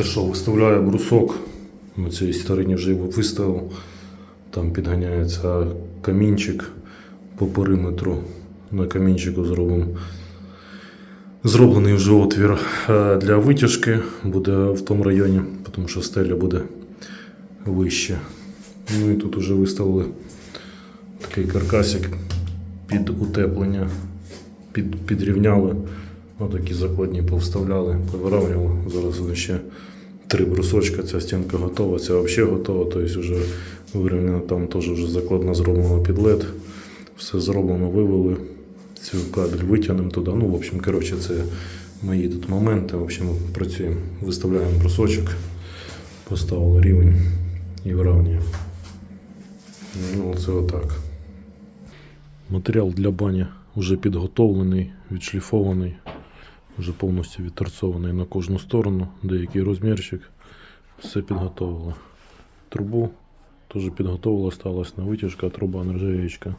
Те, що виставляє брусок, на цій стороні вже його виставив. Там підганяється камінчик по периметру. На камінчику зробимо. Зроблений вже отвір е, для витяжки буде в тому районі, тому що стеля буде вище. Ну і тут вже виставили такий каркасик під утеплення, під, підрівняли. Отакі закладні повставляли, повиравнювали. Зараз вони ще три брусочка, ця стінка готова, ця взагалі готова, тобто вже вирівняно, там теж вже закладна зроблена під LED. Все зроблено, вивели. Цю кабель витягнемо туди. Ну, в общем, коротше, це мої тут моменти. В общем, працюємо, виставляємо брусочок, поставили рівень і вирівнюємо. Ну, це отак. Матеріал для бані вже підготовлений, відшліфований, вже повністю відторцований на кожну сторону, деякий розмірчик. Все підготовили. Трубу теж підготовила, осталась на витяжка, труба нержавеючка.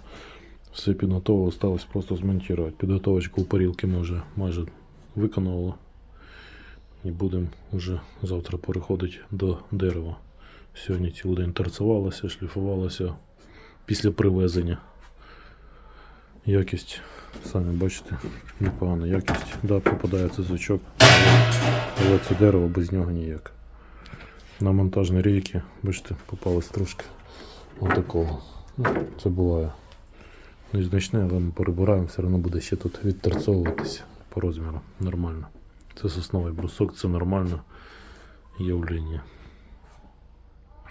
Все підготовило, осталось просто змонтувати. Підготовочку у парілки ми вже майже виконали. І будемо вже завтра переходити до дерева. Сьогодні цілий день торцевалося, шліфувалося після привезення. Якість, самі бачите, непогана якість. Да, попадається звучок, але це дерево без нього ніяк. На монтажні рейки, бачите, попалось трошки отакого. Ну, це буває незначне, але ми перебираємо, все одно буде ще тут відторцовуватися по розміру. Нормально. Це сосновий брусок, це нормальне явлення.